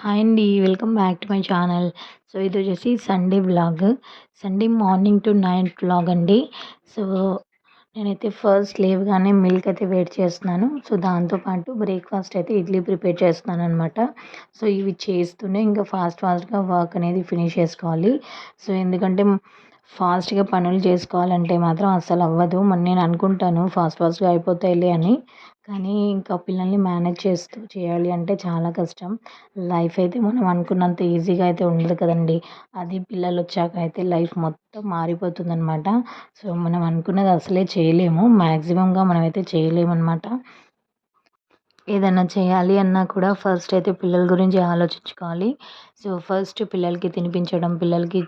Hi అండి welcome back to my channel so ఇది వచ్చేసి Sunday vlog Sunday morning to night blog అండి. So నేనైతే ఫస్ట్ లేవగానే మిల్క్ అయితే వెయిట్ చేస్తున్నాను. సో దాంతోపాటు బ్రేక్ఫాస్ట్ అయితే ఇడ్లీ ప్రిపేర్ చేస్తున్నాను అనమాట సో ఇవి చేస్తూనే ఇంకా ఫాస్ట్ ఫాస్ట్గా వర్క్ అనేది ఫినిష్ చేసుకోవాలి. సో ఎందుకంటే ఫాస్ట్గా పనులు చేసుకోవాలంటే మాత్రం అస్సలు అవ్వదు. మరి నేను అనుకుంటాను ఫాస్ట్ ఫాస్ట్గా అయిపోతాయిలే అని. కానీ ఇంకా పిల్లల్ని మేనేజ్ చేస్తూ చేయాలి అంటే చాలా కష్టం. లైఫ్ అయితే మనం అనుకున్నంత ఈజీగా అయితే ఉండదు కదండి. అది పిల్లలు వచ్చాక అయితే లైఫ్ మొత్తం మారిపోతుంది అనమాట సో మనం అనుకున్నది అసలే చేయలేము. మ్యాక్సిమంగా మనమైతే చేయలేము అనమాట ఏదైనా చేయాలి అన్నా కూడా ఫస్ట్ అయితే పిల్లల గురించి ఆలోచించుకోవాలి. సో ఫస్ట్ పిల్లలకి తినిపించడం పిల్లలకి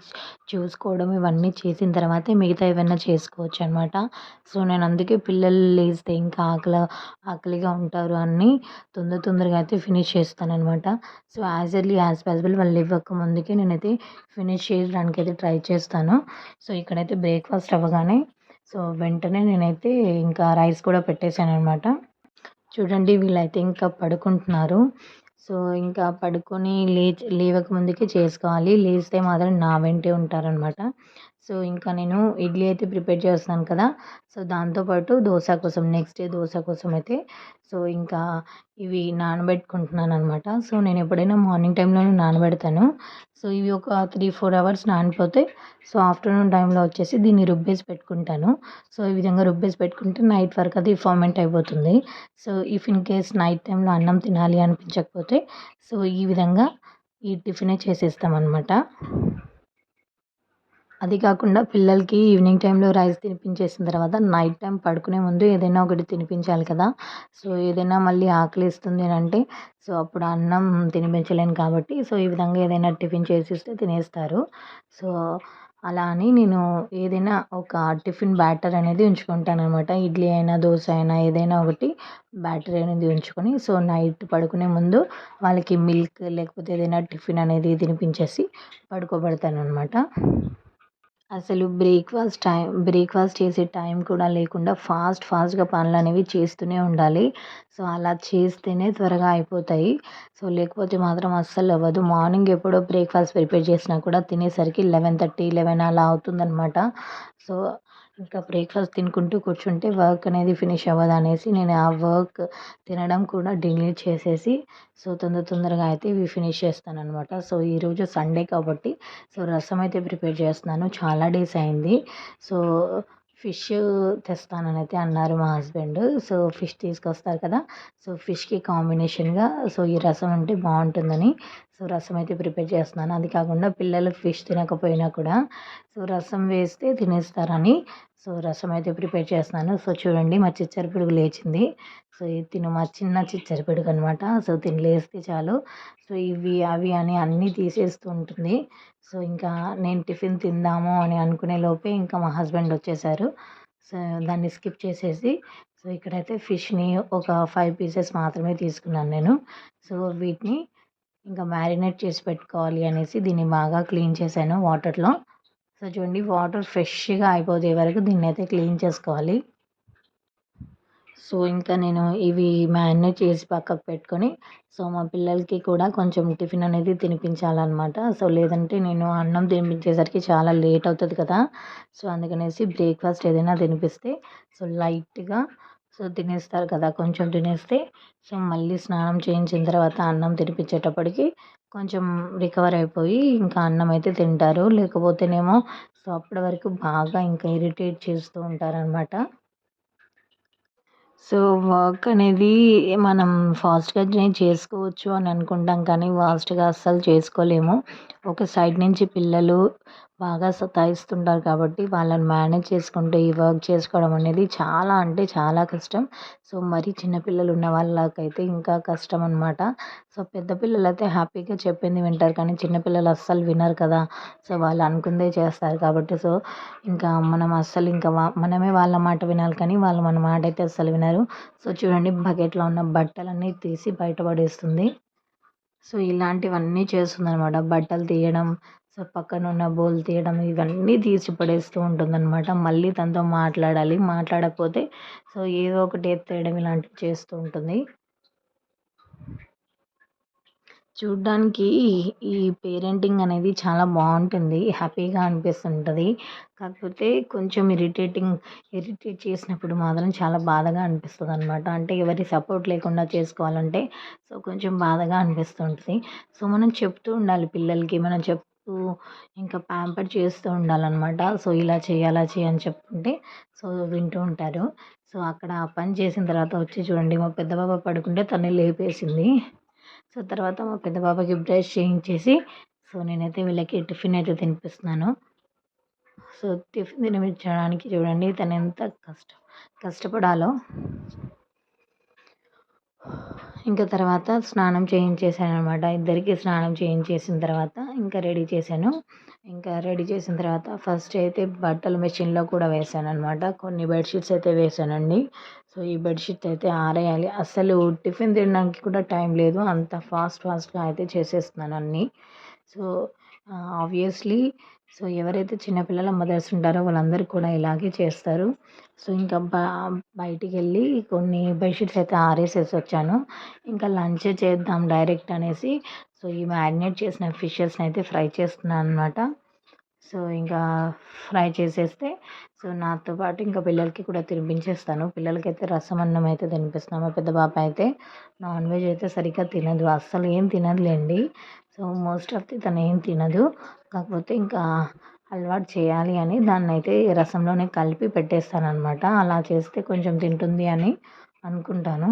చూసుకోవడం ఇవన్నీ చేసిన తర్వాతే మిగతా ఏవైనా చేసుకోవచ్చు అనమాట సో నేను అందుకే పిల్లలు లేస్తే ఇంకా ఆకలి ఆకలిగా ఉంటారు అని తొందర తొందరగా అయితే ఫినిష్ చేస్తాను అనమాట so as early as possible వాళ్ళు ఇవ్వక ముందుకే నేనైతే ఫినిష్ చేయడానికి అయితే ట్రై చేస్తాను. సో ఇక్కడైతే బ్రేక్ఫాస్ట్ అవ్వగానే సో వెంటనే నేనైతే ఇంకా రైస్ కూడా పెట్టేశాను అనమాట చూడండి వీళ్ళైతే ఇంకా పడుకుంటున్నారు. సో ఇంకా పడుకొని లేచి లేవక ముందుకే చేసుకోవాలి. లేస్తే మాత్రం నా వెంటే ఉంటారనమాట సో ఇంకా నేను ఇడ్లీ అయితే ప్రిపేర్ చేస్తాను కదా. సో దాంతోపాటు దోశ కోసం నెక్స్ట్ డే దోశ కోసం అయితే సో ఇంకా ఇవి నానబెట్టుకుంటున్నాను అనమాట సో నేను ఎప్పుడైనా మార్నింగ్ టైంలోనే నానబెడతాను. సో ఇవి ఒక త్రీ ఫోర్ అవర్స్ నానిపోతే సో ఆఫ్టర్నూన్ టైంలో వచ్చేసి దీన్ని రుబ్బేసి పెట్టుకుంటాను. సో ఈ విధంగా రుబ్బేసి పెట్టుకుంటే నైట్ వరకు అది ఫర్మెంట్ అయిపోతుంది. So if in case night టైంలో అన్నం తినాలి అనిపించకపోతే సో ఈ విధంగా ఈ టిఫినే చేసేస్తామన్నమాట. అది కాకుండా పిల్లలకి ఈవినింగ్ టైంలో రైస్ తినిపించేసిన తర్వాత నైట్ టైం పడుకునే ముందు ఏదైనా ఒకటి తినిపించాలి కదా. సో ఏదైనా మళ్ళీ ఆకలిస్తుంది అని అంటే సో అప్పుడు అన్నం తినిపించలేను కాబట్టి సో ఈ విధంగా ఏదైనా టిఫిన్ చేసిస్తే తినేస్తారు. సో అలా అని నేను ఏదైనా ఒక టిఫిన్ బ్యాటర్ అనేది ఉంచుకుంటాను అనమాట ఇడ్లీ అయినా దోశ అయినా ఏదైనా ఒకటి బ్యాటర్ అనేది ఉంచుకొని సో నైట్ పడుకునే ముందు వాళ్ళకి మిల్క్ లేకపోతే ఏదైనా టిఫిన్ అనేది తినిపించేసి పడుకోబెడతాను అనమాట అసలు బ్రేక్ఫాస్ట్ టైం బ్రేక్ఫాస్ట్ చేసే టైం కూడా లేకుండా ఫాస్ట్ ఫాస్ట్గా పనులు అనేవి చేస్తూనే ఉండాలి. సో అలా చేస్తేనే త్వరగా అయిపోతాయి. సో లేకపోతే మాత్రం అస్సలు అవ్వదు. మార్నింగ్ ఎప్పుడో బ్రేక్ఫాస్ట్ ప్రిపేర్ చేసినా కూడా తినేసరికి లెవెన్ థర్టీ లెవెన్ అలా అవుతుందన్నమాట. సో ఇంకా బ్రేక్ఫాస్ట్ తినుకుంటూ కూర్చుంటే వర్క్ అనేది ఫినిష్ అవ్వదు అనేసి నేను ఆ వర్క్ తినడం కూడా డిలీట్ చేసేసి సో తొందర తొందరగా అయితే ఇవి ఫినిష్ చేస్తాను అనమాట సో ఈరోజు సండే కాబట్టి సో రసం అయితే ప్రిపేర్ చేస్తున్నాను. చాలా డేస్ అయింది. సో ఫిష్ తెస్తానని అయితే అన్నారు మా హస్బెండ్ సో ఫిష్ తీసుకొస్తారు కదా సో ఫిష్కి కాంబినేషన్గా సో ఈ రసం అంటే బాగుంటుందని సో రసం అయితే ప్రిపేర్ చేస్తున్నాను. అది కాకుండా పిల్లలు ఫిష్ తినకపోయినా కూడా సో రసం వేస్తే తినేస్తారని సో రసం అయితే ప్రిపేర్ చేస్తున్నాను. సో చూడండి మా చిచ్చర పిడుగు లేచింది. సో తిను మా చిన్న చిచ్చర పిడుగు అనమాట సో తిని లేస్తే చాలు. సో ఇవి అవి అని అన్నీ తీసేస్తూ ఉంటుంది. సో ఇంకా నేను టిఫిన్ తిందాము అని అనుకునే లోపే ఇంకా మా హస్బెండ్ వచ్చేసారు. సో దాన్ని స్కిప్ చేసేసి సో ఇక్కడైతే ఫిష్ని ఒక ఫైవ్ పీసెస్ మాత్రమే తీసుకున్నాను నేను. సో వీటిని ఇంకా మ్యారినేట్ చేసి పెట్టుకోవాలి అనేసి దీన్ని బాగా క్లీన్ చేశాను వాటర్లో. సో చూడండి వాటర్ ఫ్రెష్గా అయిపోతే వరకు దీన్ని అయితే క్లీన్ చేసుకోవాలి. సో ఇంకా నేను ఇవి మ్యారినేట్ చేసి పక్కకు పెట్టుకొని సో మా పిల్లలకి కూడా కొంచెం టిఫిన్ అనేది తినిపించాలన్నమాట. సో లేదంటే నేను అన్నం తినిపించేసరికి చాలా లేట్ అవుతుంది కదా. సో అందుకనేసి బ్రేక్ఫాస్ట్ ఏదైనా తినిపిస్తే సో లైట్గా సో తినేస్తారు కదా కొంచెం తినేస్తే. సో మళ్ళీ స్నానం చేయించిన తర్వాత అన్నం తినిపించేటప్పటికి కొంచెం రికవర్ అయిపోయి ఇంకా అన్నం అయితే తింటారు. లేకపోతేనేమో సో అప్పటి వరకు బాగా ఇంకా ఇరిటేట్ చేస్తూ ఉంటారనమాట సో వర్క్ అనేది మనం ఫాస్ట్గా చేసుకోవచ్చు అని అనుకుంటాం కానీ ఫాస్ట్‌గా అస్సలు చేసుకోలేము. ఒక సైడ్ నుంచి పిల్లలు బాగా సతాయిస్తుంటారు కాబట్టి వాళ్ళని మేనేజ్ చేసుకుంటూ ఈ వర్క్ చేసుకోవడం అనేది చాలా అంటే చాలా కష్టం. సో మరి చిన్నపిల్లలు ఉన్న వాళ్ళకైతే ఇంకా కష్టం అనమాట సో పెద్ద పిల్లలు అయితే హ్యాపీగా చెప్పింది వింటారు కానీ చిన్నపిల్లలు అస్సలు వినరు కదా. సో వాళ్ళు అనుకుందే చేస్తారు కాబట్టి సో ఇంకా మనం అస్సలు ఇంకా మనమే వాళ్ళ మాట వినాలి కానీ వాళ్ళు మన మాట అయితే అస్సలు వినరు. సో చూడండి బకెట్లో ఉన్న బట్టలన్నీ తీసి బయటపడేస్తుంది సో ఇలాంటివన్నీ చేస్తుంది అనమాట బట్టలు తీయడం సో పక్కన ఉన్న బోల్ తీయడం ఇవన్నీ తీసి పడేస్తూ ఉంటుందన్నమాట. మళ్ళీ తనతో మాట్లాడాలి. మాట్లాడకపోతే సో ఏదో ఒకటి ఎత్తేయడం ఇలాంటివి చేస్తూ ఉంటుంది. చూడ్డానికి ఈ పేరెంటింగ్ అనేది చాలా బాగుంటుంది. హ్యాపీగా అనిపిస్తుంటుంది. కాకపోతే కొంచెం ఇరిటేటింగ్ ఇరిటేట్ చేసినప్పుడు మాత్రం చాలా బాధగా అనిపిస్తుంది అనమాట అంటే ఎవరి సపోర్ట్ లేకుండా చేసుకోవాలంటే సో కొంచెం బాధగా అనిపిస్తుంటుంది. సో మనం చెప్తూ ఉండాలి పిల్లలకి మనం చెప్తూ ఇంకా ప్యాంపర్ చేస్తూ ఉండాలన్నమాట. సో ఇలా చేయి అలా చేయి అని చెప్తుంటే సో వింటూ ఉంటారు. సో అక్కడ ఆ పని చేసిన తర్వాత వచ్చి చూడండి మా పెద్ద బాబా పడుకుంటే తను లేపేసింది. సో తర్వాత మా పెద్ద బాబాకి బ్రష్ చేయించేసి సో నేనైతే వీళ్ళకి టిఫిన్ అయితే తినిపిస్తున్నాను. సో టిఫిన్ తినిపించడానికి చూడండి తను ఎంత కష్ట కష్టపడాలో. ఇంకా తర్వాత స్నానం చేయించేసాను అనమాట ఇద్దరికి స్నానం చేయించేసిన తర్వాత ఇంకా రెడీ చేశాను. ఇంకా రెడీ చేసిన తర్వాత ఫస్ట్ అయితే బట్టలు మెషిన్లో కూడా వేసాను అనమాట కొన్ని బెడ్షీట్స్ అయితే వేసానండి సో ఈ బెడ్షీట్స్ అయితే ఆరేయాలి. అసలు టిఫిన్ తినడానికి కూడా టైం లేదు. అంత ఫాస్ట్ ఫాస్ట్గా అయితే చేసేస్తున్నాను అన్నీ. సో ఆబ్వియస్లీ సో ఎవరైతే చిన్నపిల్లల మదర్స్ ఉంటారో వాళ్ళందరూ కూడా ఇలాగే చేస్తారు. సో ఇంకా బ బయటికి వెళ్ళి కొన్ని బెడ్షీట్స్ అయితే ఆరేసేసి వచ్చాను. ఇంకా లంచ్ చేద్దాం డైరెక్ట్ అనేసి సో ఈ మ్యారినేట్ చేసిన ఫిషెస్ని అయితే ఫ్రై చేస్తున్నాను అనమాట సో ఇంకా ఫ్రై చేసేస్తే సో నాతో పాటు ఇంకా పిల్లలకి కూడా తినిపించేస్తాను. పిల్లలకైతే రసం అన్నం అయితే తినిపిస్తాను పెద్ద పాప అయితే నాన్ వెజ్ అయితే సరిగ్గా తినదు. అస్సలు ఏం తినదులేండి. సో మోస్ట్ ఆఫ్ ది తను ఏం తినదు. కాకపోతే ఇంకా అలవాటు చేయాలి అని దాన్ని అయితే రసంలోనే కలిపి పెట్టేస్తాను అనమాట అలా చేస్తే కొంచెం తింటుంది అని అనుకుంటాను.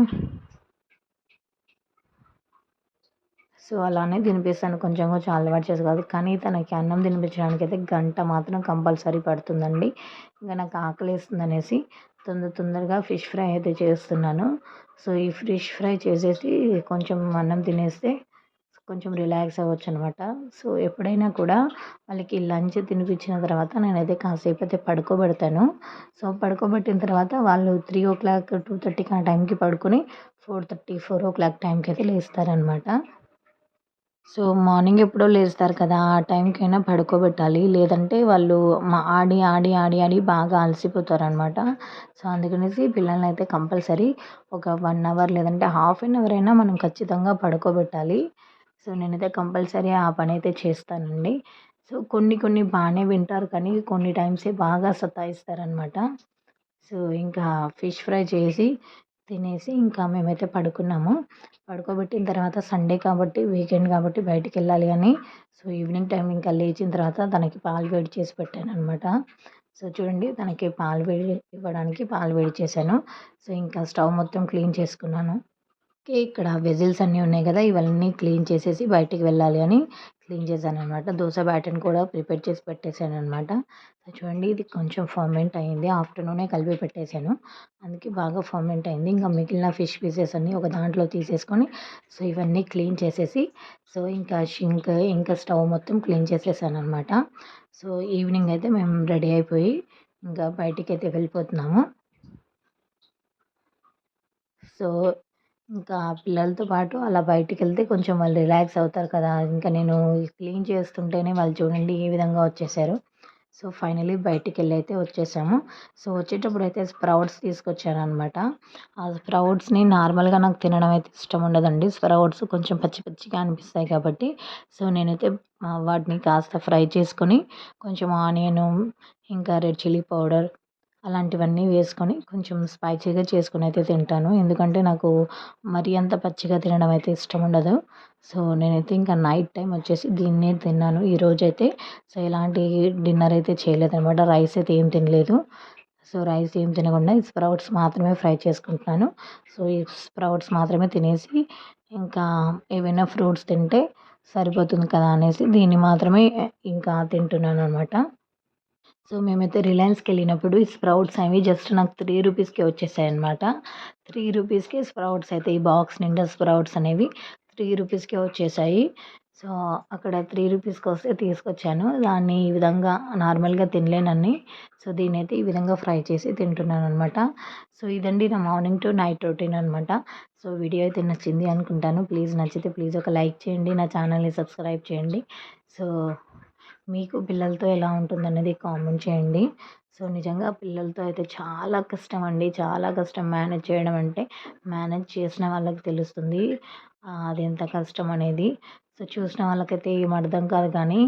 సో అలానే తినిపిస్తాను. కొంచెం కొంచెం అలవాటు చేసుకోవాలి కానీ తనకి అన్నం తినిపించడానికి అయితే గంట మాత్రం కంపల్సరీ పడుతుందండి. ఇంకా నాకు ఆకలి వేస్తుంది అనేసి తొందర తొందరగా ఫిష్ ఫ్రై అయితే చేస్తున్నాను. సో ఈ ఫిష్ ఫ్రై చేసేసి కొంచెం అన్నం తినేస్తే కొంచెం రిలాక్స్ అవ్వచ్చు అనమాట సో ఎప్పుడైనా కూడా వాళ్ళకి లంచ్ తినిపించిన తర్వాత నేనైతే కాసేపు అయితే పడుకోబెడతాను. సో పడుకోబెట్టిన తర్వాత వాళ్ళు త్రీ ఓ క్లాక్ టూ థర్టీకి ఆ టైంకి పడుకొని four thirty four o'clock టైంకి అయితే లేస్తారనమాట. సో మార్నింగ్ ఎప్పుడో లేస్తారు కదా ఆ టైంకైనా పడుకోబెట్టాలి. లేదంటే వాళ్ళు మా ఆడి ఆడి ఆడి ఆడి బాగా అలసిపోతారనమాట. సో అందుకనేసి పిల్లల్ని అయితే కంపల్సరీ ఒక వన్ అవర్ లేదంటే హాఫ్ అన్ అవర్ అయినా మనం ఖచ్చితంగా పడుకోబెట్టాలి. సో నేనైతే కంపల్సరీ ఆ పని అయితే చేస్తానండి. సో కొన్ని కొన్ని బాగానే వింటారు కానీ కొన్ని టైమ్సే బాగా సతాయిస్తారనమాట. సో ఇంకా ఫిష్ ఫ్రై చేసి తినేసి ఇంకా మేమైతే పడుకున్నాము. పడుకోబెట్టిన తర్వాత సండే కాబట్టి వీకెండ్ కాబట్టి బయటికి వెళ్ళాలి అని సో ఈవినింగ్ టైం ఇంకా లేచిన తర్వాత తనకి పాలు వేడి చేసి పెట్టాను అనమాట సో చూడండి తనకి పాలు వేడి ఇవ్వడానికి పాలు వేడి చేశాను. సో ఇంకా స్టవ్ మొత్తం క్లీన్ చేసుకున్నాను. ఇక్కడ వెజిల్స్ అన్నీ ఉన్నాయి కదా ఇవన్నీ క్లీన్ చేసేసి బయటికి వెళ్ళాలి అని క్లీన్ చేశాను అనమాట దోశ బ్యాటర్ని కూడా ప్రిపేర్ చేసి పెట్టేశాను అనమాట చూడండి ఇది కొంచెం ఫర్మెంట్ అయింది. ఆఫ్టర్నూనే కలిపి పెట్టేశాను. అందుకే బాగా ఫర్మెంట్ అయింది. ఇంకా మిగిలిన ఫిష్ పీసెస్ అన్నీ ఒక దాంట్లో తీసేసుకొని సో ఇవన్నీ క్లీన్ చేసేసి సో ఇంకా షింక్ ఇంకా స్టవ్ మొత్తం క్లీన్ చేసేసాను అనమాట సో ఈవినింగ్ అయితే మేము రెడీ అయిపోయి ఇంకా బయటికి అయితే వెళ్ళిపోతున్నాము. సో ఇంకా పిల్లలతో పాటు అలా బయటికి వెళ్తే కొంచెం వాళ్ళు రిలాక్స్ అవుతారు కదా. ఇంకా నేను క్లీన్ చేస్తుంటేనే వాళ్ళు చూడండి ఏ విధంగా వచ్చేసారు. సో ఫైనలీ బయటికి వెళ్ళి అయితే వచ్చేసాము. సో వచ్చేటప్పుడు అయితే స్ప్రౌట్స్ తీసుకొచ్చాను అనమాట ఆ స్ప్రౌట్స్ని నార్మల్గా నాకు తినడం అయితే ఇష్టం ఉండదండి. స్ప్రౌట్స్ కొంచెం పచ్చి పచ్చిగా అనిపిస్తాయి కాబట్టి. సో నేనైతే వాటిని కాస్త ఫ్రై చేసుకొని కొంచెం ఆనియను ఇంకా రెడ్ చిల్లీ పౌడర్ అలాంటివన్నీ వేసుకొని కొంచెం స్పైసీగా చేసుకొని అయితే తింటాను. ఎందుకంటే నాకు మరీ అంత పచ్చిగా తినడం అయితే ఇష్టం ఉండదు. సో నేనైతే ఇంకా నైట్ టైం వచ్చేసి దీన్నే తిన్నాను. ఈరోజు అయితే సో ఎలాంటి డిన్నర్ అయితే చేయలేదు అనమాట రైస్ అయితే ఏం తినలేదు. సో రైస్ ఏం తినకుండా ఈ స్ప్రౌట్స్ మాత్రమే ఫ్రై చేసుకుంటున్నాను. సో ఈ స్ప్రౌట్స్ మాత్రమే తినేసి ఇంకా ఏవైనా ఫ్రూట్స్ తింటే సరిపోతుంది కదా అనేసి దీన్ని మాత్రమే ఇంకా తింటున్నాను అనమాట సో మేమైతే రిలయన్స్కి వెళ్ళినప్పుడు ఈ స్ప్రౌట్స్ అవి జస్ట్ నాకు త్రీ రూపీస్కి వచ్చేసాయి అనమాట త్రీ రూపీస్కి స్ప్రౌట్స్ అయితే ఈ బాక్స్ నిండా స్ప్రౌట్స్ అనేవి త్రీ రూపీస్కే వచ్చేసాయి. సో అక్కడ త్రీ రూపీస్కి వస్తే తీసుకొచ్చాను. దాన్ని ఈ విధంగా నార్మల్గా తినలేనని సో దీన్ని అయితే ఈ విధంగా ఫ్రై చేసి తింటున్నాను అనమాట సో ఇదండి నా మార్నింగ్ టు నైట్ రొటీన్ అనమాట సో వీడియో అయితే నచ్చింది అనుకుంటాను. ప్లీజ్ నచ్చితే ప్లీజ్ ఒక లైక్ చేయండి. నా ఛానల్ని సబ్స్క్రైబ్ చేయండి. సో మీకు పిల్లలతో ఎలా ఉంటుందనేది కామెంట్ చేయండి. సో నిజంగా పిల్లలతో అయితే చాలా కష్టం అండి. చాలా కష్టం మేనేజ్ చేయడం అంటే మేనేజ్ చేసిన వాళ్ళకి తెలుస్తుంది. అది ఎంత కష్టం అనేది. సో చూసిన వాళ్ళకైతే ఏం అర్థం కాదు కానీ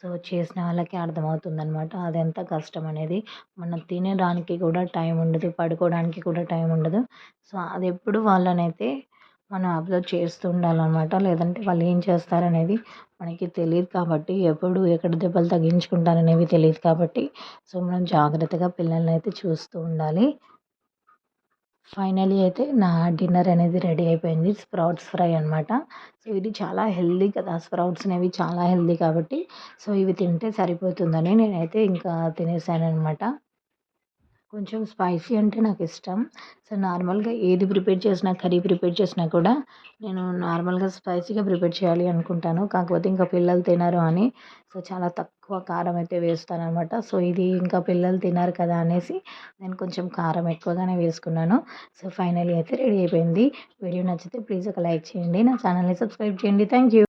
సో చేసిన వాళ్ళకే అర్థమవుతుంది అనమాట అది ఎంత కష్టం అనేది. మనం తినడానికి కూడా టైం ఉండదు పడుకోవడానికి కూడా టైం ఉండదు. సో అది ఎప్పుడు వాళ్ళనైతే మనం అబ్జర్వ్ చేస్తూ ఉండాలన్నమాట. లేదంటే వాళ్ళు ఏం చేస్తారనేది మనకి తెలియదు కాబట్టి ఎప్పుడు ఎక్కడ దెబ్బలు తగిలించుకుంటారనేవి తెలియదు కాబట్టి సో మనం జాగ్రత్తగా పిల్లల్ని అయితే చూస్తూ ఉండాలి. ఫైనలీ అయితే నా డిన్నర్ అనేది రెడీ అయిపోయింది. స్ప్రౌట్స్ ఫ్రై అనమాట సో ఇది చాలా హెల్దీ కదా స్ప్రౌట్స్ అనేవి చాలా హెల్దీ కాబట్టి సో ఇవి తింటే సరిపోతుందని నేనైతే ఇంకా తినేసాను అనమాట కొంచెం స్పైసీ అంటే నాకు ఇష్టం సో నార్మల్గా ఏది ప్రిపేర్ చేసినా కర్రీ ప్రిపేర్ చేసినా కూడా నేను నార్మల్గా స్పైసీగా ప్రిపేర్ చేయాలి అనుకుంటాను. కాకపోతే ఇంకా పిల్లలు తినరు అని. సో చాలా తక్కువ కారం అయితే వేస్తాను అనమాట సో ఇది ఇంకా పిల్లలు తినరు కదా అనేసి నేను కొంచెం కారం ఎక్కువగానే వేసుకున్నాను. సో ఫైనలీ అయితే రెడీ అయిపోయింది. వీడియో నచ్చితే ప్లీజ్ ఒక లైక్ చేయండి. నా ఛానల్ని సబ్స్క్రైబ్ చేయండి. Thank you